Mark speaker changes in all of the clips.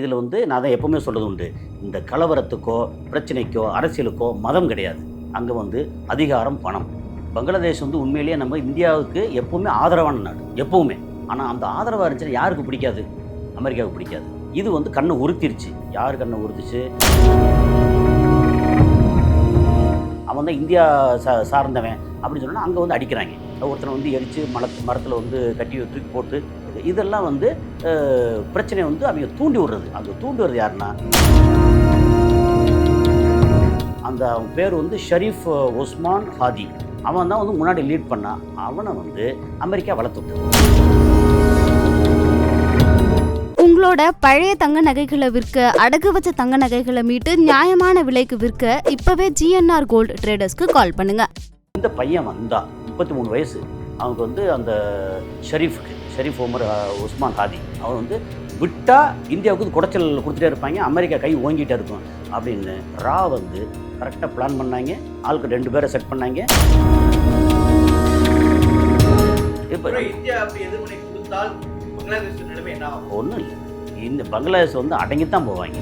Speaker 1: இதில் வந்து நான் தான் எப்பவுமே சொல்கிறது உண்டு. இந்த கலவரத்துக்கோ பிரச்சனைக்கோ அரசியலுக்கோ மதம் கிடையாது. அங்கே வந்து அதிகாரம் பணம். பங்களாதேஷ் வந்து உண்மையிலேயே நம்ம இந்தியாவுக்கு எப்பவுமே ஆதரவான நாடு. எப்பவுமே. ஆனால் அந்த ஆதரவாக இருந்துச்சுன்னா யாருக்கு பிடிக்காது? அமெரிக்காவுக்கு பிடிக்காது. இது வந்து கண்ணை உறுத்திருச்சு. யார் கண்ணை உறுத்துச்சு? அவன் தான் இந்தியா சா சார்ந்தவன் அப்படின்னு சொன்னால் அங்கே வந்து அடிக்கிறாங்க. ஒருத்தனை வந்து எரித்து மரத்து மரத்தில் வந்து கட்டி தூக்கி போட்டு இதெல்லாம் வந்து பிரச்சனையை வந்து அவங்க தூண்டி விடுறது. அந்த தூண்டி விடுறது யாருன்னா? அந்த அவன் பேர் வந்து ஷரீஃப் ஒஸ்மான் ஹாதி அவன் தான் வந்து முன்னாடி லீட் பண்ணான் அவனை வந்து அமெரிக்கா வளர்த்து விட்டது.
Speaker 2: உங்களோட பழைய தங்க நகைகளை விற்க அடகு வச்ச தங்க நகைகளை மீட்டு நியாயமான விலைக்கு விற்க இப்பவே ஜிஎன்ஆர் கோல்டு ட்ரேடர்ஸ்க்கு கால் பண்ணுங்க.
Speaker 1: இந்த பையன் வந்தா முப்பத்தி மூணு வயசு. அவனுக்கு வந்து அந்த ஷரீஃப்க்கு ஷரீஃப் அஹ், உஸ்மான் ஹாதி அவன் வந்து விட்டா இந்தியாவுக்கு குடைச்சல் கொடுத்துட்டே இருப்பாங்க அமெரிக்கா கை ஓங்கிட்டே இருக்கும் அப்படின்னு ரா வந்து கரெக்டாக பிளான் பண்ணாங்க. ஆளுக்கு ரெண்டு பேரை செட் பண்ணாங்க. இப்போ
Speaker 3: இந்தியா அப்படி எதிர்வினை கொடுத்தால் பங்களாதேஷ் நிலைமை என்ன ஆகும்?
Speaker 1: ஒன்றும் இல்லை. இந்த பங்களாதேஷ் வந்து அடங்கித்தான் போவாங்க.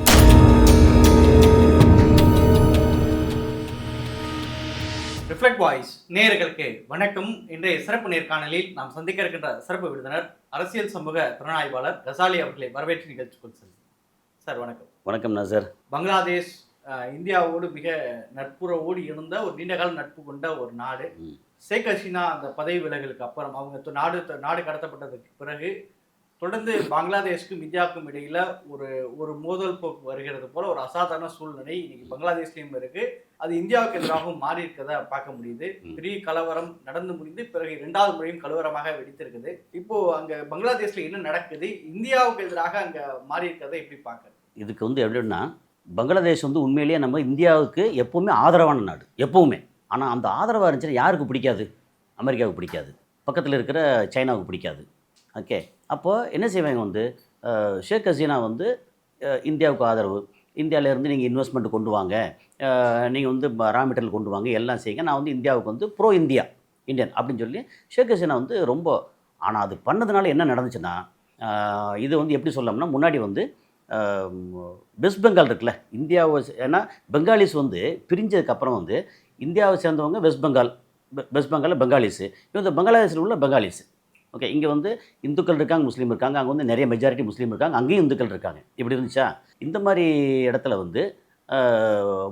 Speaker 3: ரிஃப்ளெக்ட் வாய்ஸ் நேயர்களுக்கு வணக்கம். இன்றைய சிறப்பு நேர்காணலில் நாம் சந்திக்க இருக்கின்ற சிறப்பு விருந்தினர் அரசியல் சமூக திறனாய்வாளர் கசாலி அவர்களை வரவேற்று நிகழ்ச்சிக்குள் செல்வோம். சார் வணக்கம்.
Speaker 1: வணக்கம் நசர்.
Speaker 3: பங்களாதேஷ் இந்தியாவோடு மிக நட்புறவோடு இருந்த ஒரு நீண்டகால நட்பு கொண்ட ஒரு நாடு. ஷேக் ஹசீனா அந்த பதவி விலகலுக்கு அப்புறம் அவங்க நாடு நாடு கடத்தப்பட்டதுக்கு பிறகு தொடர்ந்து பங்களாதேஷ்க்கும் இந்தியாவுக்கும் இடையில ஒரு ஒரு மோதல் போக்கு வருகிறது போல ஒரு அசாதாரண சூழ்நிலை இன்னைக்கு பங்களாதேஷ்லயும் இருக்கு. அது இந்தியாவுக்கு எதிராகவும் மாறி இருக்கிறத பார்க்க முடியுது. பெரிய கலவரம் நடந்து முடிந்து பிறகு இரண்டாவது முறையும் கலவரமாக வெடித்திருக்குது. இப்போ அங்க பங்களாதேஷ்ல என்ன நடக்குது? இந்தியாவுக்கு எதிராக அங்க மாறி இருக்கிறத எப்படி பார்க்க?
Speaker 1: இதுக்கு வந்து எப்படின்னா பங்களாதேஷ் வந்து உண்மையிலேயே நம்ம இந்தியாவுக்கு எப்போவுமே ஆதரவான நாடு. எப்போவுமே. ஆனால் அந்த ஆதரவாக இருந்துச்சுன்னா யாருக்கு பிடிக்காது? அமெரிக்காவுக்கு பிடிக்காது. பக்கத்தில் இருக்கிற சைனாவுக்கு பிடிக்காது. ஓகே அப்போது என்ன செய்வாங்க வந்து ஷேக் ஹசீனா வந்து இந்தியாவுக்கு ஆதரவு. இந்தியாவிலேருந்து நீங்கள் இன்வெஸ்ட்மெண்ட் கொண்டு வாங்க. நீங்கள் வந்து ரா மெட்டீரியல் கொண்டு வாங்க. எல்லாம் செய்யுங்க. நான் வந்து இந்தியாவுக்கு வந்து ப்ரோ இந்தியா இந்தியன் அப்படின்னு சொல்லி ஷேக் ஹசீனா வந்து ரொம்ப ஆனால் அது பண்ணதுனால என்ன நடந்துச்சுன்னா இது வந்து எப்படி சொல்லலாம்னா முன்னாடி வந்து வெஸ்ட் பெங்கால் இருக்குல்ல இந்தியாவை ஏன்னா பெங்காலிஸ் வந்து பிரிஞ்சதுக்கப்புறம் வந்து இந்தியாவை சேர்ந்தவங்க வெஸ்ட் பெங்கால் வெஸ்ட் பெங்காலில் பெங்காலிஸு. இவங்க பங்களாதேஷில் உள்ள பெங்காலிஸு. ஓகே இங்கே வந்து இந்துக்கள் இருக்காங்க முஸ்லீம் இருக்காங்க. அங்கே வந்து நிறைய மெஜாரிட்டி முஸ்லீம் இருக்காங்க. அங்கேயும் இந்துக்கள் இருக்காங்க. இப்படி இருந்துச்சா? இந்த மாதிரி இடத்துல வந்து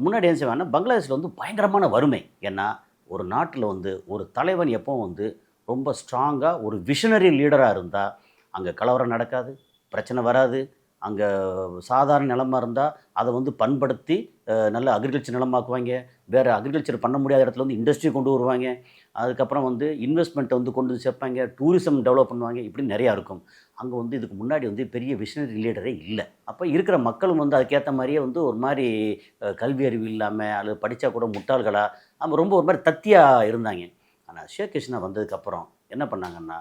Speaker 1: முன்னாடி என்ன செய்வாங்கன்னா பங்களாதேஷில் வந்து பயங்கரமான வறுமை. ஏன்னா ஒரு நாட்டில் வந்து ஒரு தலைவன் எப்போ வந்து ரொம்ப ஸ்ட்ராங்காக ஒரு விஷனரி லீடராக இருந்தால் அங்கே கலவரம் நடக்காது பிரச்சனை வராது. அங்கே சாதாரண நிலமா இருந்தால் அதை வந்து பண்படுத்தி நல்ல அக்ரிகல்ச்சர் நிலமாக்குவாங்க. வேறு அக்ரிகல்ச்சர் பண்ண முடியாத இடத்துல வந்து இண்டஸ்ட்ரி கொண்டு வருவாங்க. அதுக்கப்புறம் வந்து இன்வெஸ்ட்மெண்ட்டை வந்து கொண்டு வந்து சேர்ப்பாங்க. டூரிசம் டெவலப் பண்ணுவாங்க. இப்படி நிறையா இருக்கும். அங்கே வந்து இதுக்கு முன்னாடி வந்து பெரிய விஷனரி லீடரே இல்லை. அப்போ இருக்கிற மக்களும் வந்து அதுக்கேற்ற மாதிரியே வந்து ஒரு மாதிரி கல்வி அறிவு இல்லாமல் அல்லது படித்தா கூட முட்டாள்களாக அவங்க ரொம்ப ஒரு மாதிரி தத்தியாக இருந்தாங்க. ஆனால் ஷேக் கிருஷ்ணா வந்ததுக்கப்புறம் என்ன பண்ணாங்கன்னா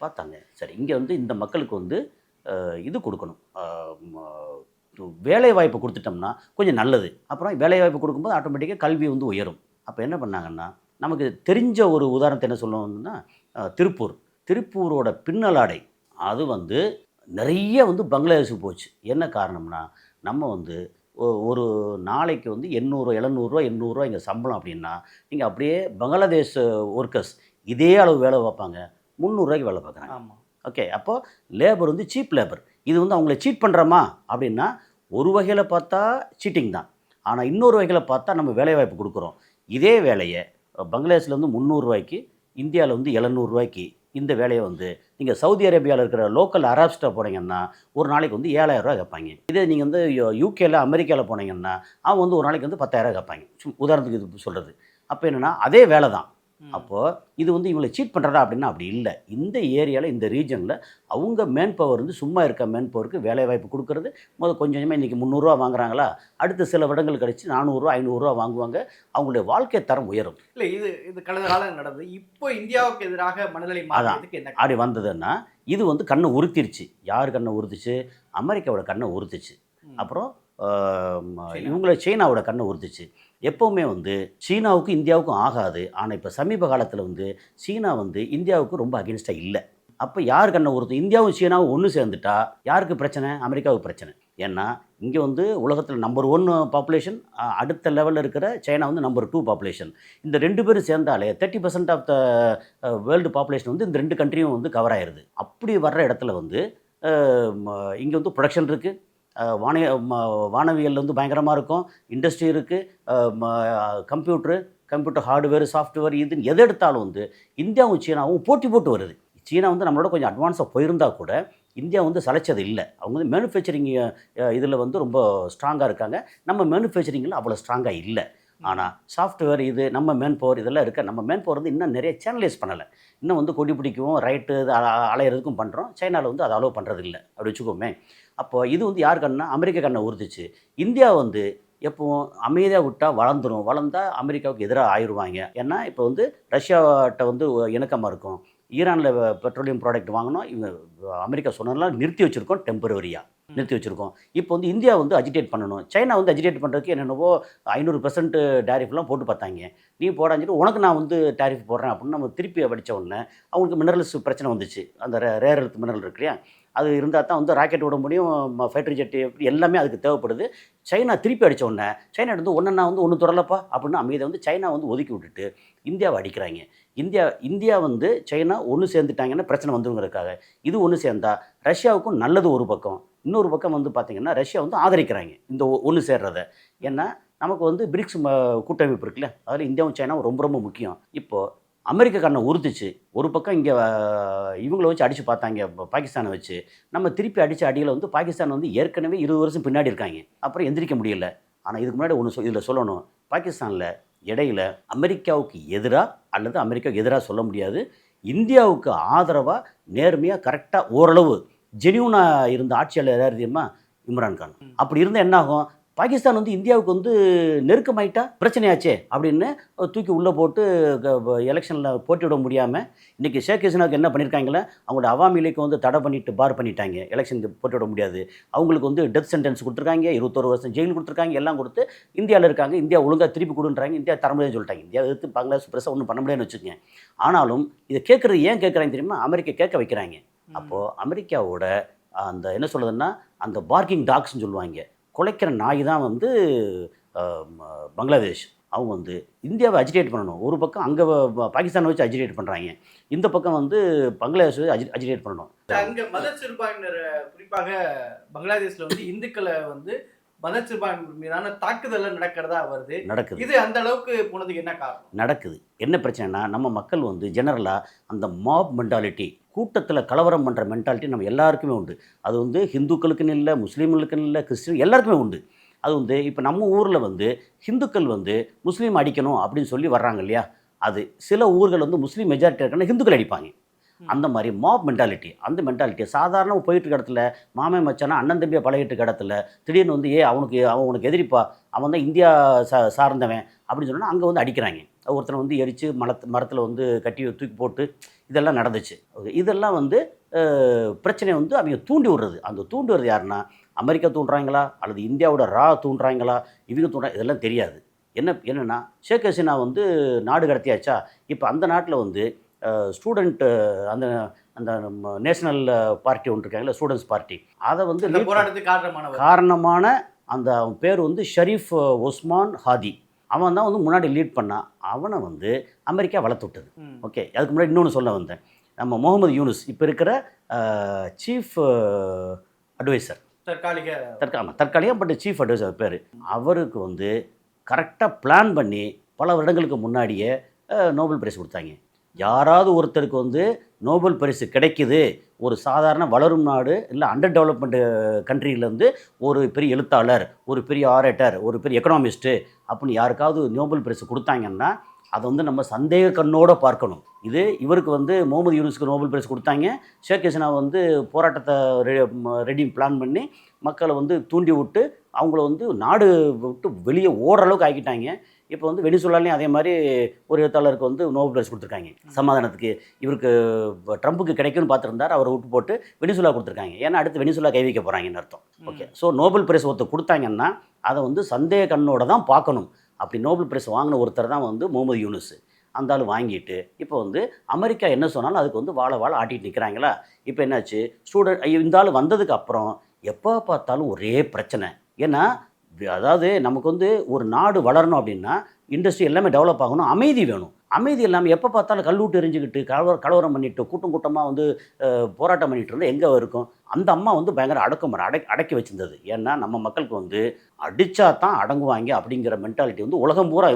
Speaker 1: பார்த்தாங்க சரி இங்கே வந்து இந்த மக்களுக்கு வந்து இது கொடுக்கணும். வேலை வாய்ப்பு கொடுத்துட்டோம்னா கொஞ்சம் நல்லது. அப்புறம் வேலை வாய்ப்பு கொடுக்கும்போது ஆட்டோமேட்டிக்காக கல்வி வந்து உயரும். அப்போ என்ன பண்ணாங்கன்னா நமக்கு தெரிஞ்ச ஒரு உதாரணத்தை என்ன சொல்லணும்னா திருப்பூர். திருப்பூரோட பின்னலாடை அது வந்து நிறைய வந்து பங்களாதேஷுக்கு போச்சு. என்ன காரணம்னா நம்ம வந்து ஒரு நாளைக்கு வந்து எண்ணூறு எழுநூறுவா எண்ணூறுரூவா இங்கே சம்பளம் அப்படின்னா நீங்கள் அப்படியே பங்களாதேஷ் ஒர்க்கர்ஸ் இதே அளவு வேலை பார்ப்பாங்க. முந்நூறுரூவாய்க்கு வேலை பார்க்குறாங்க.
Speaker 3: ஆமா.
Speaker 1: ஓகே அப்போது லேபர் வந்து சீப் லேபர் இது வந்து அவங்கள சீட் பண்ணுறோமா அப்படின்னா ஒரு வகையில் பார்த்தா சீட்டிங் தான். ஆனால் இன்னொரு வகையில் பார்த்தா நம்ம வேலைவாய்ப்பு கொடுக்குறோம். இதே வேலையை பங்களாதேஷ்லேருந்து முந்நூறுரூவாய்க்கு இந்தியாவில் வந்து எழுநூறுரூவாய்க்கு இந்த வேலையை வந்து நீங்கள் சவுதி அரேபியாவில் இருக்கிற லோக்கல் அராப்ஸ்ட்டை போனீங்கன்னா ஒரு நாளைக்கு வந்து ஏழாயிரரூவா கேட்பாங்க. இதே நீங்கள் வந்து யூகேல அமெரிக்காவில் போனீங்கன்னா அவன் வந்து ஒரு நாளைக்கு வந்து பத்தாயிரரூவா கேட்பாங்க. உதாரணத்துக்கு இது சொல்கிறது அப்போ என்னென்னா அதே வேலை தான் அப்போது இது வந்து இவங்களை சீட் பண்ணுறதா அப்படின்னா அப்படி இல்லை. இந்த ஏரியாவில் இந்த ரீஜனில் அவங்க மேன் பவர் வந்து சும்மா இருக்க மேன் பவருக்கு வேலை வாய்ப்பு கொடுக்கறது. முதல் கொஞ்சம் கொஞ்சமாக இன்றைக்கி முந்நூறுரூவா வாங்குறாங்களா? அடுத்த சில வருடங்கள் கழிச்சு நானூறுரூவா ஐநூறுரூவா வாங்குவாங்க. அவங்களுடைய வாழ்க்கை தரம் உயரும்.
Speaker 3: இல்ல இது இது கடந்த காலம் நடந்தது. இப்போ இந்தியாவுக்கு எதிராக மனநிலை மாற்றத்துக்கு என்ன
Speaker 1: அப்படி வந்ததுன்னா இது வந்து கண்ணை உறுத்திருச்சு. யார் கண்ணை உறுத்துச்சு? அமெரிக்காவோட கண்ணை உறுத்துச்சு. அப்புறம். இவங்கள சீனாவோட கண்ணை உறுத்துச்சு. எப்போவுமே வந்து சீனாவுக்கும் இந்தியாவுக்கும் ஆகாது. ஆனால் இப்போ சமீப காலத்தில் வந்து சீனா வந்து இந்தியாவுக்கு ரொம்ப அகென்ஸ்டாக இல்லை. அப்போ யார் கண்ணை ஒருத்தர் இந்தியாவும் சீனாவும் ஒன்று சேர்ந்துட்டா யாருக்கு பிரச்சனை? அமெரிக்காவுக்கு பிரச்சனை. ஏன்னா இங்கே வந்து உலகத்தில் நம்பர் ஒன் பாப்புலேஷன் அடுத்த லெவலில் இருக்கிற சைனா வந்து நம்பர் டூ பாப்புலேஷன் இந்த ரெண்டு பேரும் சேர்ந்தாலே thirty percent of the world population வந்து இந்த ரெண்டு கண்ட்ரியும் வந்து கவர் ஆயிடுது அப்படி வர்ற இடத்துல வந்து இங்கே வந்து ப்ரொடக்ஷன் இருக்குது வான வானவியல் வந்து பயங்கரமாக இருக்கும். இண்டஸ்ட்ரி இருக்குது கம்ப்யூட்ரு கம்ப்யூட்டர் ஹார்ட்வேர் சாஃப்ட்வேர் இதுன்னு எது எடுத்தாலும் வந்து இந்தியாவும் சீனாவும் போட்டி போட்டு வருது. சீனா வந்து நம்மளோட கொஞ்சம் அட்வான்ஸாக போயிருந்தால் கூட இந்தியா வந்து சளைச்சது இல்லை. அவங்க வந்து மேனுஃபேக்சரிங் இதில் வந்து ரொம்ப ஸ்ட்ராங்காக இருக்காங்க. நம்ம மேனுஃபேக்சரிங்கில் அவ்வளோ ஸ்ட்ராங்காக இல்லை. ஆனால் சாஃப்ட்வேர் இது நம்ம மேன் பவர் இதெல்லாம் இருக்க நம்ம மேன் பவர் வந்து இன்னும் நிறைய சேனலைஸ் பண்ணலை. இன்னும் வந்து கொடி பிடிக்கவும் ரைட்டு அலையிறதுக்கும் பண்ணுறோம் சைனாவில் வந்து அதை அலோவ் பண்ணுறது இல்லை அப்படி வச்சுக்கோமே. அப்போ இது வந்து யார் கண்ணா அமெரிக்க கண்ணை உறுத்துச்சு இந்தியா வந்து எப்பவும் அமைதியாக விட்டால் வளர்ந்துடும் வளர்ந்தா அமெரிக்காவுக்கு எதிராக ஆயிடுவாங்க. ஏன்னா இப்போ வந்து ரஷ்யாட்ட வந்து இணக்கமாக இருக்கும். ஈரானில் பெட்ரோலியம் ப்ராடக்ட் வாங்கினோம் இவங்க அமெரிக்கா சொன்னதெல்லாம் நிறுத்தி வச்சுருக்கோம் டெம்பரவரியாக நிறுத்தி வச்சுருக்கோம். இப்போ வந்து இந்தியா வந்து அஜிடேட் பண்ணணும். சைனா வந்து அஜிடேட் பண்ணுறதுக்கு என்னென்னவோ ஐநூறு பெர்சன்ட் டேரிஃப்லாம் போட்டு பார்த்தாங்க. நீ போடாஞ்சிட்டு உனக்கு நான் வந்து டேரிஃப் போடுறேன் அப்படின்னு நம்ம திருப்பி படித்த உடனே அவங்களுக்கு மினரல்ஸ் பிரச்சனை வந்துச்சு. அந்த ரேர் எழுத்து மினரல் இருக்கு இல்லையா? அது இருந்தால் தான் வந்து ராக்கெட் விட முடியும் ஃபைட்டர் ஜெட்டு எல்லாமே அதுக்கு தேவைப்படுது. சைனா திருப்பி அடித்த உடனே சைனா வந்து ஒன்று நான் வந்து ஒன்று தொடரலப்பா அப்படின்னு அமைதியை வந்து சைனா வந்து ஒதுக்கி விட்டுட்டு இந்தியாவை அடிக்கிறாங்க. இந்தியா இந்தியா வந்து சைனா ஒன்று சேர்ந்துட்டாங்கன்னா பிரச்சனை வந்துருங்கிறதுக்காக. இது ஒன்று சேர்ந்தா ரஷ்யாவுக்கும் நல்லது ஒரு பக்கம். இன்னொரு பக்கம் வந்து பார்த்திங்கன்னா ரஷ்யா வந்து ஆதரிக்கிறாங்க இந்த ஒன்று சேர்றத. ஏன்னா நமக்கு வந்து பிரிக்ஸ் ம- கூட்டமைப்பு இருக்குல்ல அதில் இந்தியாவும் சைனாவும் ரொம்ப ரொம்ப முக்கியம். இப்போது அமெரிக்க கண்ணை உறுத்துச்சு. ஒரு பக்கம் இங்கே இவங்கள வச்சு அடித்து பார்த்தாங்க பாகிஸ்தானை வச்சு. நம்ம திருப்பி அடித்த அடியில் வந்து பாகிஸ்தான் வந்து ஏற்கனவே இருபது வருஷம் பின்னாடி இருக்காங்க. அப்புறம் எந்திரிக்க முடியல. ஆனால் இதுக்கு முன்னாடி ஒன்று சொ இதில் சொல்லணும். பாகிஸ்தானில் இடையில அமெரிக்காவுக்கு எதிராக அல்லது அமெரிக்காவுக்கு எதிராக சொல்ல முடியாது. இந்தியாவுக்கு ஆதரவாக நேர்மையாக கரெக்டாக ஓரளவு ஜெனியூனாக இருந்த ஆட்சியாளர் யார் தெரியுமா? இம்ரான் கான். அப்படி இருந்தால் என்ன ஆகும் பாகிஸ்தான் வந்து இந்தியாவுக்கு வந்து நெருக்கமாயிட்டா? பிரச்சனையாச்சே? அப்படின்னு தூக்கி உள்ளே போட்டு எலெக்ஷனில் போட்டியிட முடியாமல் இன்றைக்கி ஷேக் ஹசீனாவுக்கு என்ன பண்ணியிருக்காங்களே அவங்களோட அவாமி லீக்கு வந்து தடை பண்ணிட்டு பார் பண்ணிட்டாங்க. எலெக்ஷனுக்கு போட்டியிட முடியாது. அவங்களுக்கு வந்து டெத் சென்டென்ஸ் கொடுத்துருக்காங்க. இருபத்தொரு வருஷம் ஜெயில் கொடுத்துருக்காங்க. எல்லாம் கொடுத்து இந்தியாவில் இருக்காங்க. இந்தியா ஒழுங்காக திருப்பி கொடுன்றாங்க. இந்தியா தர முடியாதுன்னு சொல்லிட்டாங்க. இந்தியா எதிர்த்து பங்களாதேஷ் பிரச்சனை ஒன்றும் பண்ண முடியாதுன்னு வச்சுக்கோங்க. ஆனாலும் இதை கேட்குறது ஏன் கேட்குறாங்க தெரியுமா? அமெரிக்கா கேட்க வைக்கிறாங்க. அப்போது அமெரிக்காவோட அந்த என்ன சொல்லுதுன்னா அந்த பார்க்கிங் டாக்ஸ்னு சொல்லுவாங்க. குலைக்கிற நாய் தான் வந்து பங்களாதேஷ். அவங்க வந்து இந்தியாவை அஜிடேட் பண்ணணும். ஒரு பக்கம் அங்கே பாகிஸ்தானை வச்சு அஜிடேட் பண்ணுறாங்க இந்த பக்கம் வந்து பங்களாதேஷ் வச்சு அஜி அஜிடேட் பண்ணணும்.
Speaker 3: அங்க மத சிறுபான்மையினர் குறிப்பாக பங்களாதேஷ்ல வந்து இந்துக்களை வந்து மத சிறுபான்மை மீதான தாக்குதல் நடக்கிறதா வருது.
Speaker 1: நடக்குது.
Speaker 3: இது அந்த அளவுக்கு போனதுக்கு என்ன காரணம்?
Speaker 1: நடக்குது. என்ன பிரச்சனைனா நம்ம மக்கள் வந்து ஜெனரலாக அந்த மாப் மென்டாலிட்டி கூட்டத்தில் கலவரம் பண்ணுற மென்டாலிட்டி நம்ம எல்லாருக்குமே உண்டு. அது வந்து ஹிந்துக்களுக்குன்னு இல்லை முஸ்லீம்களுக்குன்னு இல்லை கிறிஸ்டின் எல்லாருக்குமே உண்டு. அது வந்து இப்போ நம்ம ஊரில் வந்து ஹிந்துக்கள் வந்து முஸ்லீம் அடிக்கணும் அப்படின்னு சொல்லி வர்றாங்க இல்லையா? அது சில ஊர்கள் வந்து முஸ்லீம் மெஜாரிட்டி இருக்கான ஹிந்துக்கள் அடிப்பாங்க. அந்த மாதிரி மாப் மென்டாலிட்டி அந்த மென்டாலிட்டி சாதாரண போயிட்டு இருக்க இடத்துல மாமன் மச்சானா அண்ணன் தம்பியை பழகிட்டு இருக்க இடத்துல திடீர்னு வந்து ஏ அவனுக்கு அவன் உனக்கு எதிரிப்பா அவன் தான் இந்தியா சா சார்ந்தவன் அப்படின்னு சொன்னா அங்கே வந்து அடிக்கிறாங்க. ஒருத்தனை வந்து எரித்து மரத்து மரத்தில் வந்து கட்டி தூக்கி போட்டு இதெல்லாம் நடந்துச்சு. இதெல்லாம் வந்து அஹ், பிரச்சனையை வந்து அவங்க தூண்டி விடுறது. அந்த தூண்டி விடுறது யாருன்னா அமெரிக்கா தூண்டுறாங்களா? அல்லது இந்தியாவோட ரா தூண்டுறாங்களா? இவங்க தூண்டுறா இதெல்லாம் தெரியாது. என்ன என்னென்னா ஷேக் ஹசீனா வந்து நாடு கடத்தியாச்சா? இப்போ அந்த நாட்டில் வந்து ஸ்டூடெண்ட்டு அந்த அந்த நேஷனல் பார்ட்டி ஒன்று இருக்காங்கல்ல ஸ்டூடெண்ட்ஸ் பார்ட்டி. அதை வந்து
Speaker 3: காரணமானவர்.
Speaker 1: காரணமான அந்த பேர் வந்து ஷரீஃப் ஒஸ்மான் ஹாதி. அவன் தான் வந்து முன்னாடி லீட் பண்ணான் அவனை வந்து அமெரிக்கா வளர்த்து விட்டது. ஓகே அதுக்கு முன்னாடி இன்னொன்று சொல்ல வந்தேன். நம்ம முகமது யூனுஸ் இப்போ இருக்கிற சீஃப் அட்வைசர்
Speaker 3: தற்காலிக
Speaker 1: தற்கால தற்காலிகம் பட் சீஃப் அட்வைசர் பேர். அவருக்கு வந்து கரெக்டாக பிளான் பண்ணி பல வருடங்களுக்கு முன்னாடியே நோபல் பிரைஸ் கொடுத்தாங்க. யாராவது ஒருத்தருக்கு வந்து நோபல் பரிசு கிடைக்குது ஒரு சாதாரண வளரும் நாடு இல்லை அண்டர் டெவலப்மெண்ட் கண்ட்ரியிலேருந்து ஒரு பெரிய எழுத்தாளர் ஒரு பெரிய ஆரேட்டர் ஒரு பெரிய எக்கனாமிஸ்ட்டு அப்படின்னு யாருக்காவது நோபல் பரிசு கொடுத்தாங்கன்னா அதை வந்து நம்ம சந்தேக கண்ணோடு பார்க்கணும். இது இவருக்கு வந்து முகமது யூனிஸ்க்கு நோபல் பரிசு கொடுத்தாங்க. ஷேக் ஹசீனா வந்து போராட்டத்தை ரெடி பிளான் பண்ணி மக்களை வந்து தூண்டி விட்டு அவங்கள வந்து நாடு விட்டு வெளியே ஓடுற அளவுக்கு ஆக்கிட்டாங்க. இப்போ வந்து வெனிசுலாலையும் அதே மாதிரி ஒரு எழுத்தாளருக்கு வந்து நோபல் பிரைஸ் கொடுத்துருக்காங்க. சமாதானத்துக்கு இவருக்கு ட்ரம்புக்கு கிடைக்கும்னு பார்த்துருந்தார் அவரை விட்டு போட்டு வெனிசுலா கொடுத்துருக்காங்க. ஏன்னா அடுத்து வெனிசுலா கை வைக்க போகிறாங்கன்னு அர்த்தம். ஓகே. ஸோ நோபல் பிரைஸ் ஒருத்தர் கொடுத்தாங்கன்னா அதை வந்து சந்தேக கண்ணோட தான் பார்க்கணும். அப்படி நோபல் பிரைஸ் வாங்கின ஒருத்தர் தான் வந்து முகமது யூனுஸ். அந்த ஆள் வாங்கிட்டு இப்போ வந்து அமெரிக்கா என்ன சொன்னாலும் அதுக்கு வந்து வாழ வாழ ஆட்டிட்டு நிற்கிறாங்களா இப்போ என்னாச்சு? ஸ்டூடெண்ட் இந்த ஆள் வந்ததுக்கு அப்புறம் எப்போ பார்த்தாலும் ஒரே பிரச்சனை. ஏன்னா அதாவது நமக்கு வந்து ஒரு நாடு வளரணும் அப்படின்னா இண்டஸ்ட்ரி எல்லாமே டெவலப் ஆகணும். அமைதி வேணும். அமைதி இல்லாமல் எப்போ பார்த்தாலும் கல்லூட்டு எரிஞ்சுக்கிட்டு கலவர கலவரம் பண்ணிட்டு கூட்டம் கூட்டமாக வந்து போராட்டம் பண்ணிட்டு இருந்தால் எங்கே இருக்கும்? அந்த அம்மா வந்து பயங்கர அடக்குமுறை அடை அடக்கி வச்சிருந்தது. ஏன்னா நம்ம மக்களுக்கு வந்து அடித்தா தான் அடங்குவாங்க அப்படிங்கிற மென்டாலிட்டி வந்து உலகம் பூரா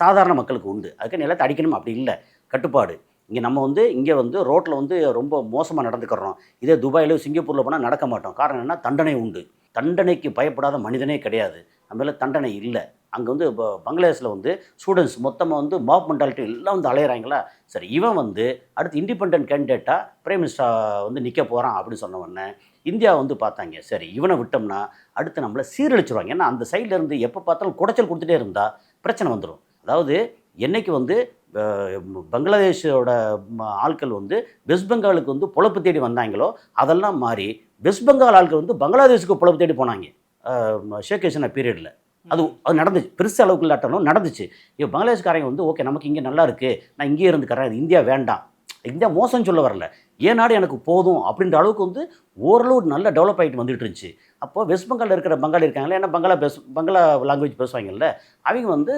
Speaker 1: சாதாரண மக்களுக்கு உண்டு. அதுக்கு நிலத்தை அடிக்கணும்? அப்படி இல்லை. கட்டுப்பாடு. இங்கே நம்ம வந்து இங்கே வந்து ரோட்டில் வந்து ரொம்ப மோசமாக நடந்துக்கிறோம். இதே துபாயில் சிங்கப்பூரில் போனால் நடக்க மாட்டோம். காரணம் என்ன தண்டனை உண்டு. தண்டனைக்கு பயப்படாத மனிதனே கிடையாது. நம்மள தண்டனை இல்லை. அங்கே வந்து இப்போ பங்களாதேஷில் வந்து ஸ்டூடெண்ட்ஸ் மொத்தமாக வந்து மாப் மென்டாலிட்டி எல்லாம் வந்து அலையிறாங்களா? சரி இவன் வந்து அடுத்து இண்டிபெண்ட் கேண்டிடேட்டாக பிரைம் மினிஸ்டர் வந்து நிற்க போகிறான் அப்படின்னு சொன்ன உடனே இந்தியா வந்து பார்த்தாங்க. சரி இவனை விட்டோம்னா அடுத்து நம்மளை சீரழிச்சிருவாங்க. ஏன்னா அந்த சைடில் இருந்து எப்போ பார்த்தாலும் குடைச்சல் கொடுத்துட்டே இருந்தால் பிரச்சனை வந்துடும் அதாவது என்னைக்கு வந்து பங்களாதேஷோட ஆட்கள் வந்து வெஸ்ட் பெங்காலுக்கு வந்து பொழப்பு தேடி வந்தாங்களோ அதெல்லாம் மாறி வெஸ்ட் பெங்கால் ஆட்கள் வந்து பங்களாதேஷுக்கு பொழப்பு தேடி போனாங்க. ஷேக் ஹசீனா பீரியடில். அது அது நடந்துச்சு. பெருசு அளவுக்கு இல்லாட்டாலும் நடந்துச்சு. இப்போ பங்களாதேஷ்காரங்க வந்து ஓகே நமக்கு இங்கே நல்லா இருக்குது நான் இங்கேயே இருந்துக்கிறேன். இது இந்தியா வேண்டாம். இந்தியா மோசம் சொல்ல வரல. ஏன் நாடு எனக்கு போதும்? அப்படின்ற அளவுக்கு வந்து ஓரளவு நல்ல டெவலப் ஆகிட்டு வந்துட்டு இருந்துச்சு. அப்போ வெஸ்ட் பெங்காலில் இருக்கிற பங்காளி இருக்காங்களே ஏன்னா பங்களா பேச பங்களா லாங்குவேஜ் பேசுவாங்கல்ல அவங்க வந்து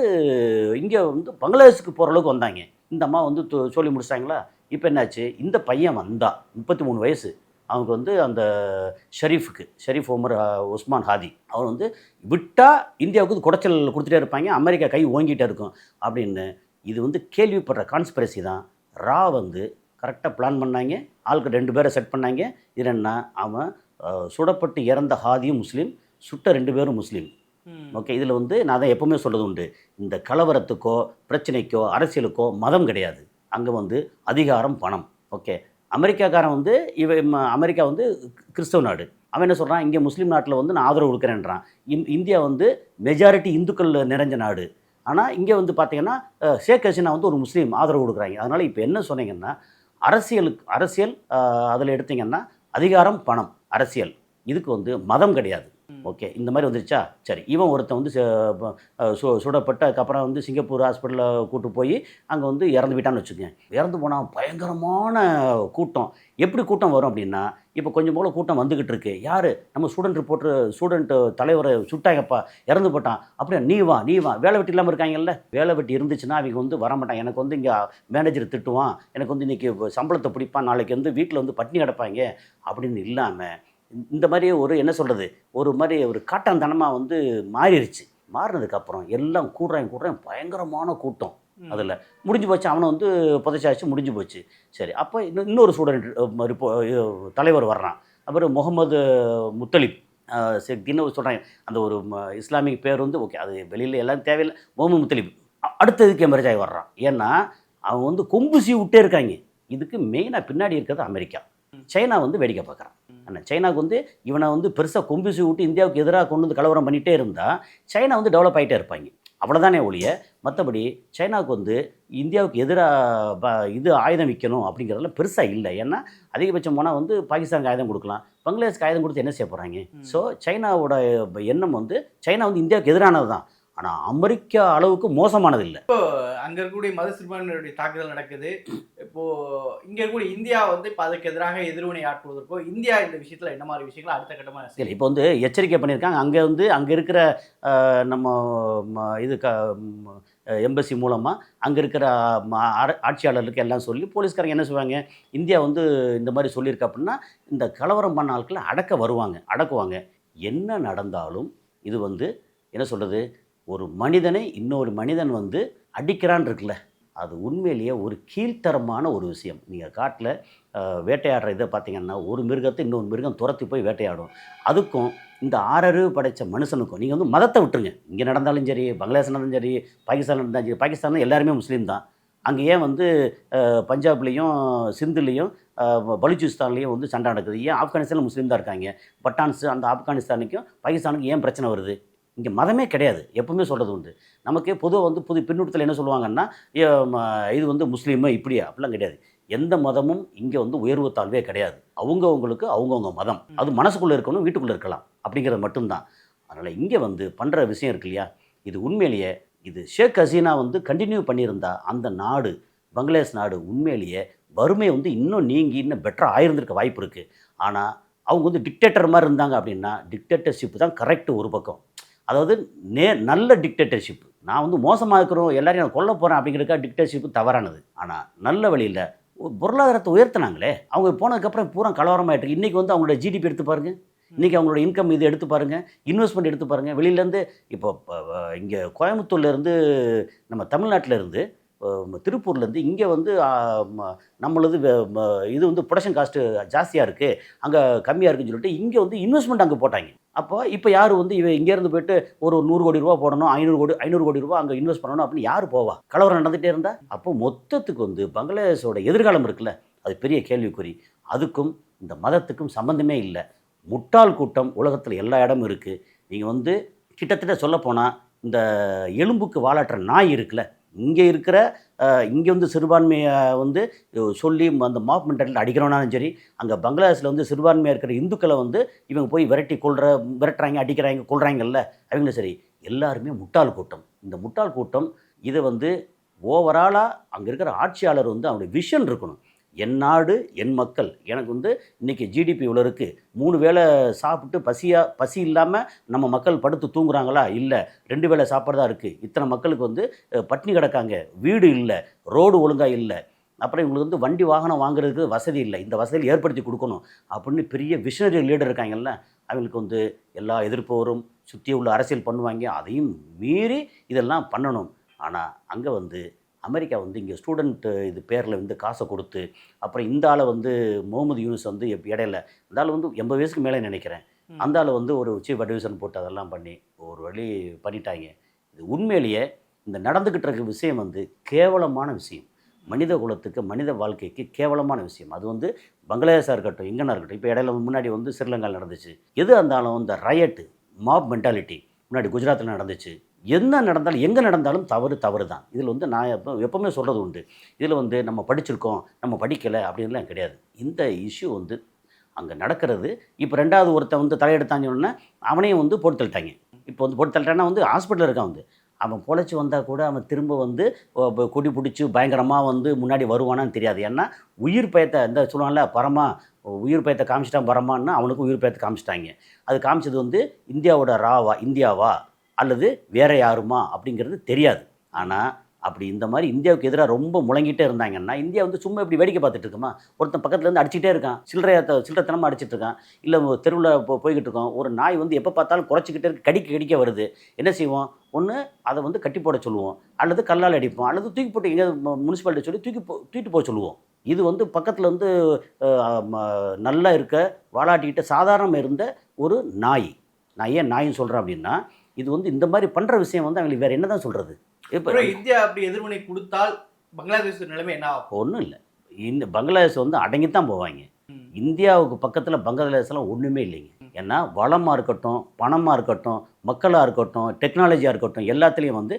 Speaker 1: இங்கே வந்து பங்களாதேஷுக்கு போகிற அளவுக்கு வந்தாங்க. இந்த அம்மா வந்து சொல்லி முடிச்சிட்டாங்களா இப்போ என்னாச்சு? இந்த பையன் வந்தா முப்பத்தி மூணு வயசு. அவங்க வந்து அந்த ஷெரீஃபுக்கு ஷெரீஃப் உமர் உஸ்மான் ஹாதி. அவர் வந்து விட்டால் இந்தியாவுக்கு குடைச்சல் கொடுத்துட்டே இருப்பாங்க அமெரிக்கா கை ஓங்கிட்டே இருக்கும் அப்படின்னு. இது வந்து கேள்விப்படுற கான்ஸ்பிரசி தான். ரா வந்து கரெக்டாக பிளான் பண்ணாங்க ஆளுக்கு ரெண்டு பேரை செட் பண்ணாங்க. இது என்ன அவன் சுடப்பட்டு இறந்த ஹாதியும் முஸ்லீம் சுட்ட ரெண்டு பேரும் முஸ்லீம். ஓகே இதில் வந்து நான் தான் எப்பவுமே சொல்றது உண்டு. இந்த கலவரத்துக்கோ பிரச்சனைக்கோ அரசியலுக்கோ மதம் கிடையாது. அங்கே வந்து அதிகாரம் பணம். ஓகே அமெரிக்காக்காரன் வந்து இவ ம- அமெரிக்கா வந்து கிறிஸ்தவ நாடு. அவன் என்ன சொல்கிறான் இங்கே முஸ்லீம் நாட்டில் வந்து நான் ஆதரவு கொடுக்குறேன்றான். இந் இந்தியா வந்து மெஜாரிட்டி இந்துக்கள் நிறைஞ்ச நாடு. ஆனால் இங்கே வந்து பார்த்தீங்கன்னா ஷேக் ஹசீனா வந்து ஒரு முஸ்லீம் ஆதரவு கொடுக்குறாங்க. அதனால் இப்போ என்ன சொன்னீங்கன்னா அரசியலுக்கு அரசியல் அதில் எடுத்திங்கன்னா அதிகாரம் பணம் அரசியல். இதுக்கு வந்து மதம் கிடையாது. ஓகே இந்த மாதிரி வந்துருச்சா? சரி இவன் ஒருத்தன் வந்து ச- சு சுடப்பட்டு அதுக்கப்புறம் வந்து சிங்கப்பூர் ஹாஸ்பிட்டலில் கூட்டு போய் அங்கே வந்து இறந்து விட்டான்னு வச்சுக்கோங்க இறந்து போனால் பயங்கரமான கூட்டம். எப்படி கூட்டம் வரும் அப்படின்னா இப்போ கொஞ்சம் போல கூட்டம் வந்துக்கிட்டு இருக்கு. யார்? நம்ம ஸ்டூடெண்ட் ரிப்போர்ட்ரு ஸ்டூடெண்ட் தலைவரை சுட்டாங்கப்பா இறந்து போட்டான். அப்படியே நீ வா நீ வா. வேலை வெட்டி இல்லாமல் இருக்காங்கல்ல? வேலை வெட்டி இருந்துச்சுன்னா அவங்க வந்து வரமாட்டான் எனக்கு வந்து இங்கே மேனேஜர் திட்டுவான். எனக்கு வந்து இன்றைக்கி சம்பளத்தை பிடிப்பான். நாளைக்கு வந்து வீட்டில் வந்து பட்டினி கிடப்பாங்க. அப்படின்னு இல்லாமல் இந்த மாதிரி ஒரு என்ன சொல்கிறது ஒரு மாதிரி ஒரு காட்டாந்தனமாக வந்து மாறிடுச்சு மாறினதுக்கப்புறம் எல்லாம் கூடுறாங்க கூடுறாங்க பயங்கரமான கூட்டம். அதில். முடிஞ்சு போச்சு அவனை வந்து புதைச்சாச்சு முடிஞ்சு போச்சு. சரி அப்போ இன்னும் இன்னொரு ஸ்டூடெண்ட் ரிப்போ தலைவர் வர்றான். அப்புறம் முகமது முத்தலிப். தின்னு சொல்கிறாங்க அந்த ஒரு ம- இஸ்லாமிக் பேர் வந்து ஓகே அது வெளியில் எல்லாம் தேவையில்லை. முகமது முத்தலிப் அடுத்ததுக்கு எமர்ஜ் ஆகி வர்றான். ஏன்னா அவன் வந்து கொம்பு சீ விட்டே இருக்காங்க. இதுக்கு மெயினாக பின்னாடி இருக்கிறது அமெரிக்கா. சைனா வந்து வேடிக்கை பார்க்குறான் ஆனால் சைனாவுக்கு வந்து இவனை வந்து பெருசாக கொம்பு சீ விட்டு இந்தியாவுக்கு எதிராக கொண்டு வந்து கலவரம் பண்ணிகிட்டே இருந்தால் சைனா வந்து டெவலப் ஆகிட்டே இருப்பாங்க. அவ்வளோதானே ஒழிய மற்றபடி சைனாவுக்கு வந்து இந்தியாவுக்கு எதிராக இது ஆயுதம் விற்கணும் அப்படிங்கிறதுல பெருசாக இல்லை. ஏன்னா அதிகபட்சம் போனால் வந்து பாகிஸ்தானுக்கு ஆயுதம் கொடுக்கலாம். பங்களாதேஷ்க்கு ஆயுதம் கொடுத்து என்ன செய்ய போகிறாங்க ஸோ சைனாவோட எண்ணம் வந்து சைனா வந்து இந்தியாவுக்கு எதிரானது தான் ஆனால் அமெரிக்கா அளவுக்கு மோசமானது இல்லை
Speaker 3: அங்க இருக்கக்கூடிய மத சிறுபான்மையினருடைய தாக்குதல் நடக்குது. இப்போ இங்க இருக்கக்கூடிய இந்தியா வந்து இப்ப அதுக்கு எதிராக எதிர்வினை ஆற்றுவதற்கோ இந்தியா இந்த விஷயத்துல என்ன மாதிரி விஷயங்களை அடுத்த கட்டமா
Speaker 1: இல்லை இப்போ வந்து எச்சரிக்கை பண்ணியிருக்காங்க. அங்கே வந்து அங்கே இருக்கிற நம்ம இது க எம்பசி மூலமாக அங்கே இருக்கிற ஆட்சியாளர்களுக்கு எல்லாம் சொல்லி போலீஸ்காரங்க என்ன செய்வாங்க இந்தியா வந்து இந்த மாதிரி சொல்லியிருக்கு அப்படின்னா இந்த கலவரம் பண்ண ஆட்களை அடக்க வருவாங்க அடக்குவாங்க. என்ன நடந்தாலும் இது வந்து என்ன சொல்கிறது ஒரு மனிதனை இன்னொரு மனிதன் வந்து அடிக்கிறான் இருக்குல்ல அது உண்மையிலேயே ஒரு கீழ்த்தரமான ஒரு விஷயம். நீங்கள் காட்டில் வேட்டையாடுற இதை பார்த்தீங்கன்னா ஒரு மிருகத்தை இன்னொரு மிருகம் துரத்தி போய் வேட்டையாடும். அதுக்கும் இந்த ஆறறிவு படைத்த மனுஷனுக்கும் நீங்கள் வந்து மதத்தை விட்டுருங்க. இங்கே நடந்தாலும் சரி பங்களாதேஷ் நடந்தாலும் சரி பாகிஸ்தான் நடந்தாலும் சரி பாகிஸ்தான் எல்லாருமே முஸ்லீம் தான். அங்கே ஏன் வந்து பஞ்சாப்லேயும் சிந்துலேயும் பலூச்சிஸ்தான்லேயும் வந்து சண்டை நடக்குது? ஏன் ஆப்கானிஸ்தானில் முஸ்லீம் தான் இருக்காங்க? பட்டான்ஸ் அந்த ஆப்கானிஸ்தானுக்கும் பாகிஸ்தானுக்கும் ஏன் பிரச்சனை வருது? இங்கே மதமே கிடையாது. எப்பவுமே சொல்கிறது உண்டு. நமக்கு பொதுவாக வந்து புது பின்னூட்டத்தில் என்ன சொல்லுவாங்கன்னா இது வந்து முஸ்லீமு இப்படியா? அப்படிலாம் கிடையாது. எந்த மதமும் இங்கே வந்து உயர்வு தாழ்வே கிடையாது. அவங்கவுங்களுக்கு அவங்கவுங்க மதம். அது மனசுக்குள்ளே இருக்கணும் வீட்டுக்குள்ளே இருக்கலாம். அப்படிங்கிறது மட்டும்தான். அதனால் இங்கே வந்து பண்ணுற விஷயம் இருக்கு இல்லையா? இது உண்மையிலேயே இது ஷேக் ஹசீனா வந்து கண்டினியூ பண்ணியிருந்தா அந்த நாடு பங்களாதேஷ் நாடு உண்மையிலேயே வறுமை வந்து இன்னும் நீங்கி இன்னும் பெட்டராக ஆயிருந்திருக்க வாய்ப்பு இருக்குது ஆனால் அவங்க வந்து டிக்டேட்டர் மாதிரி இருந்தாங்க அப்படின்னா டிக்டேட்டர்ஷிப் தான் கரெக்ட் ஒரு பக்கம். அதாவது நே நல்ல டிக்டேட்டர்ஷிப் நான் வந்து மோசமாக இருக்கிறோம் எல்லாரையும் நான் கொல்ல போகிறேன் அப்படிங்கிறதுக்காக டிக்டேட்டர்ஷிப் தவறானது. ஆனால் நல்ல வழியில் பொருளாதாரத்தை உயர்த்தினாங்களே. அவங்க போனதுக்கப்புறம் பூரா கலவரமாயிட்டு இன்றைக்கி வந்து அவங்களோட ஜிடிபி எடுத்து பாருங்க. இன்றைக்கி அவங்களோட இன்கம் இது எடுத்து பாருங்கள் இன்வெஸ்ட்மெண்ட் எடுத்து பாருங்கள் வெளியிலேருந்து இப்போ இங்கே கோயம்புத்தூர்லேருந்து நம்ம தமிழ்நாட்டில் இருந்து திருப்பூர்லேருந்து இங்கே வந்து நம்மளது இது வந்து ப்ரொடக்ஷன் காஸ்ட்டு ஜாஸ்தியாக இருக்குது அங்கே கம்மியாக இருக்குன்னு சொல்லிட்டு இங்கே வந்து இன்வெஸ்ட்மெண்ட் அங்கே போட்டாங்க. அப்போ இப்போ யார் வந்து இவ இங்கேருந்து போயிட்டு ஒரு நூறு கோடி ரூபா போடணும் ஐநூறு கோடி ஐநூறு கோடி ரூபா அங்கே இன்வெஸ்ட் பண்ணணும் அப்படின்னு யார் போவா? கலவரம் நடந்துகிட்டே இருந்தா? அப்போ மொத்தத்துக்கு வந்து பங்களாதேஷோட எதிர்காலம் இருக்குல்ல அது பெரிய கேள்விக்குறி. அதுக்கும் இந்த மதத்துக்கும் சம்மந்தமே இல்லை. முட்டாள் கூட்டம் உலகத்தில் எல்லா இடமும் இருக்குது நீங்கள் வந்து கிட்டத்தட்ட சொல்லப்போனால் இந்த எலும்புக்கு வாழாற்ற நாய் இருக்குல்ல இங்கே இருக்கிற இங்கே வந்து சிறுபான்மையை வந்து சொல்லி அந்த மாப் மென்டாலிட்டி அடிக்கிறோனாலும் சரி அங்கே பங்களாதேஷில் வந்து சிறுபான்மையாக இருக்கிற இந்துக்களை வந்து இவங்க போய் விரட்டி கொள்ற விரட்டுறாங்க அடிக்கிறாங்க கொள்றாங்கல்ல அவங்களும் சரி எல்லாருமே முட்டாள் கூட்டம். இந்த முட்டாள் கூட்டம் இதை வந்து ஓவராலாக அங்கே இருக்கிற ஆட்சியாளர் வந்து அவனுடைய விஷன் இருக்கணும். என் நாடு என் மக்கள். எனக்கு வந்து இன்றைக்கி ஜிடிபி இவ்வளோ இருக்குது மூணு வேளை சாப்பிட்டு பசியாக பசி இல்லாமல் நம்ம மக்கள் படுத்து தூங்குறாங்களா? இல்லை. ரெண்டு வேளை சாப்பாடு தான் இருக்குது இத்தனை மக்களுக்கு வந்து பட்னி பட்டினி கிடக்காங்க. வீடு இல்லை. ரோடு ஒழுங்காக இல்லை. அப்புறம் இவங்களுக்கு வந்து வண்டி வாகனம் வாங்குறதுக்கு வசதி இல்லை. இந்த வசதியில் ஏற்படுத்தி கொடுக்கணும். அப்படின்னு பெரிய விஷனரி லீடர் இருக்காங்கல்ல அவங்களுக்கு வந்து எல்லா எதிர்ப்போரும் சுற்றி உள்ள அரசியல் பண்ணுவாங்க. அதையும் மீறி இதெல்லாம் பண்ணணும். ஆனால் அங்கே வந்து அமெரிக்கா வந்து இங்கே ஸ்டூடெண்ட் இது பேரில் வந்து காசை கொடுத்து அப்புறம் இந்த ஆளை வந்து முகமது யூனுஸ் வந்து இடையில இந்த ஆள் வந்து எண்பது வயசுக்கு மேலே நினைக்கிறேன். அந்த ஆள் வந்து ஒரு சீஃப் அட்வைசர் போட்டு அதெல்லாம் பண்ணி ஒரு வழி பண்ணிட்டாங்க. இது உண்மையிலேயே இந்த நடந்துக்கிட்டு இருக்க விஷயம் வந்து கேவலமான விஷயம். மனித குலத்துக்கு மனித வாழ்க்கைக்கு கேவலமான விஷயம். அது வந்து பங்களாதேஷாக இருக்கட்டும் எங்கனா இருக்கட்டும் இப்போ இடையில முன்னாடி வந்து ஸ்ரீலங்காவில் நடந்துச்சு. எது இருந்தாலும் இந்த ரயட்டு மாப் மென்டாலிட்டி முன்னாடி குஜராத்தில் நடந்துச்சு. என்ன நடந்தாலும் எங்கே நடந்தாலும் தவறு தவறு தான் இதில் வந்து நான் எப்போ எப்போவுமே சொல்கிறது உண்டு. இதில் வந்து நம்ம படிச்சிருக்கோம் நம்ம படிக்கலை அப்படின்லாம் கிடையாது. இந்த இஷ்யூ வந்து அங்கே நடக்கிறது. இப்போ ரெண்டாவது ஒருத்தன் வந்து தலையெடுத்தான்னு உடனே அவனையும் வந்து போட்டு தள்ளிட்டாங்க. இப்போ வந்து போட்டு தள்ளிட்டான்னா வந்து ஹாஸ்பிட்டலில் இருக்கான் வந்து. அவன் பொழைச்சி வந்தால் கூட அவன் திரும்ப வந்து கொடி பிடிச்சி பயங்கரமாக வந்து முன்னாடி வருவானான்னு தெரியாது. ஏன்னா உயிர் பயத்தை இந்த சொல்லுவான்ல பரமா உயிர் பயத்தை காமிச்சிட்டான் பரமான்னா அவனுக்கும் உயிர் பயத்தை காமிச்சிட்டாங்க. அது காமிச்சது வந்து இந்தியாவோட ராவா இந்தியாவா? அல்லது வேற யாருமா அப்படிங்கிறது தெரியாது. ஆனால் அப்படி இந்த மாதிரி இந்தியாவுக்கு எதிராக ரொம்ப முழங்கிட்டே இருந்தாங்கன்னா இந்தியா வந்து சும்மா இப்படி வேடிக்கை பார்த்துட்டு இருக்குமா? ஒருத்தன் பக்கத்துலேருந்து அடிச்சுட்டே இருக்கான். சில்லறையத்தை சில்லறத்தனமாக அடிச்சிட்டு இருக்கான். இல்லை தெருவில் போ போய்கிட்டு இருக்கோம். ஒரு நாய் வந்து எப்போ பார்த்தாலும் குறைச்சிக்கிட்டே இருக்கு கடிக்க கடிக்க வருது. என்ன செய்வோம்? ஒன்று அதை வந்து கட்டி போட சொல்லுவோம். அல்லது கல்லால் அடிப்போம். அல்லது தூக்கி போட்டு எங்கே முனிசிபாலிட்டி சொல்லி தூக்கி போ தூக்கிட்டு போக சொல்லுவோம். இது வந்து பக்கத்தில் வந்து ம- நல்லா இருக்க வாலாட்டிக்கிட்ட சாதாரணமாக இருந்த ஒரு நாய். நான் ஏன் நாயின்னு சொல்கிறேன் அப்படின்னா இது வந்து இந்த மாதிரி பண்ணுற விஷயம் வந்து அவங்களுக்கு வேறு என்ன தான் சொல்கிறது இப்போ
Speaker 3: இந்தியா அப்படி எதிர்வினை கொடுத்தால் பங்களாதேஷ் நிலைமை என்ன ஆகும்?
Speaker 1: ஒன்றும் இல்லை. இந்த பங்களாதேஷ் வந்து அடங்கித்தான் போவாங்க.
Speaker 3: ம்.
Speaker 1: இந்தியாவுக்கு பக்கத்தில் பங்களாதேஷ்லாம் ஒன்றுமே இல்லைங்க. ஏன்னா வளமாக இருக்கட்டும் பணமாக இருக்கட்டும் மக்களாக இருக்கட்டும் டெக்னாலஜியாக இருக்கட்டும் எல்லாத்துலேயும் வந்து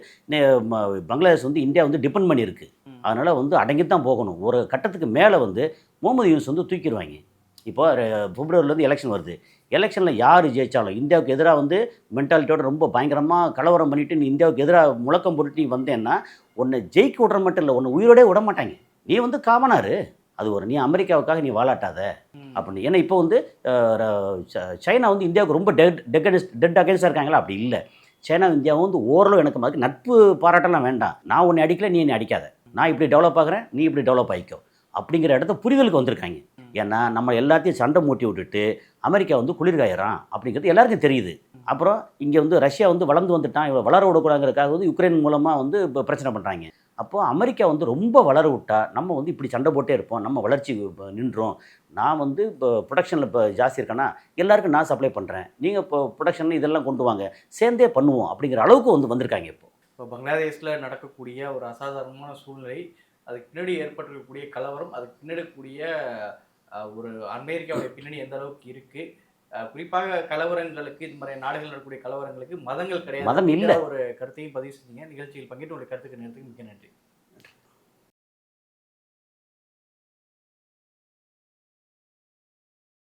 Speaker 1: பங்களாதேஷ் வந்து இந்தியா வந்து டிபெண்ட் பண்ணியிருக்கு. அதனால் வந்து அடங்கித்தான் போகணும். ஒரு கட்டத்துக்கு மேலே வந்து முகமது யூனுஸ் வந்து தூக்கிடுவாங்க. இப்போ பிப்ரவரிலேருந்து எலெக்ஷன் வருது. எலெக்ஷனில் யார் ஜெயிச்சாலும் இந்தியாவுக்கு எதிராக வந்து மென்டாலிட்டியோட ரொம்ப பயங்கரமாக கலவரம் பண்ணிட்டு நீ இந்தியாவுக்கு எதிராக முழக்கம் போட்டு நீ வந்தேன்னா உன்னை ஜெயிக்க விட்ற மட்டும் இல்லை உன்னை உயிரோடே விட மாட்டாங்க. நீ வந்து காமனாரு. அது ஒரு நீ அமெரிக்காவுக்காக நீ வாலாட்டாத
Speaker 3: ம்.
Speaker 1: அப்படின்னு ஏன்னா இப்போ வந்து சைனா வந்து இந்தியாவுக்கு ரொம்ப டெட் டெக்கனிஸ்ட் டெட் அகேன்ஸ்டாக இருக்காங்களா? அப்படி இல்லை. சைனா இந்தியாவும் வந்து ஓரளவு எனக்கு மாதிரி நட்பு பாராட்டலாம் வேண்டாம். நான் உன்னை அடிக்கல நீ என்னை அடிக்காத. நான் இப்படி டெவலப் ஆகுறேன் நீ இப்படி டெவலப் ஆகிக்கோ அப்படிங்கிற இடத்த புரிதலுக்கு வந்திருக்காங்க. ஏன்னா நம்ம எல்லாத்தையும் சண்டை மூட்டி விட்டுட்டு அமெரிக்கா வந்து குளிர்காயறான் அப்படிங்கிறது எல்லாருக்கும் தெரியுது. அப்புறம் இங்கே வந்து ரஷ்யா வந்து வளர்ந்து வந்துட்டான் இவ்வளோ வளர விடக்கூடாங்கிறதுக்காக வந்து யுக்ரைன் மூலமாக வந்து இப்போ பிரச்சனை பண்ணுறாங்க அப்போது அமெரிக்கா வந்து ரொம்ப வளர விட்டா நம்ம வந்து இப்படி சண்டை போட்டே இருப்போம் நம்ம வளர்ச்சி இப்போ நின்றோம். நான் வந்து இப்போ ப்ரொடக்ஷனில் இப்போ ஜாஸ்தி இருக்கேன்னா எல்லாருக்கும் நான் சப்ளை பண்ணுறேன் நீங்கள் இப்போ ப்ரொடக்ஷன் இதெல்லாம் கொண்டு வாங்க சேர்ந்தே பண்ணுவோம் அப்படிங்கிற அளவுக்கு வந்து வந்திருக்காங்க இப்போ.
Speaker 3: இப்போ பங்களாதேஷில் நடக்கக்கூடிய ஒரு அசாதாரணமான சூழ்நிலை அதுக்கு பின்னாடி ஏற்பட்டிருக்கக்கூடிய கலவரம் அதுக்கு பின்னாடி கூடிய ஒரு அமெரிக்காவுடைய பின்னணி எந்த அளவுக்கு இருக்கு? குறிப்பாக கலவரங்களுக்கு இந்த மாதிரி நாடுகள் நடக்கக்கூடிய கலவரங்களுக்கு மதங்கள் கிடையாது.
Speaker 1: மதம் இல்ல.
Speaker 3: ஒரு கருத்தையும் பதிவு செஞ்சீங்க. நிகழ்ச்சியில் பங்கேற்று உங்களுடைய கருத்துக்கு நேரத்துக்கு மிக்க நன்றி.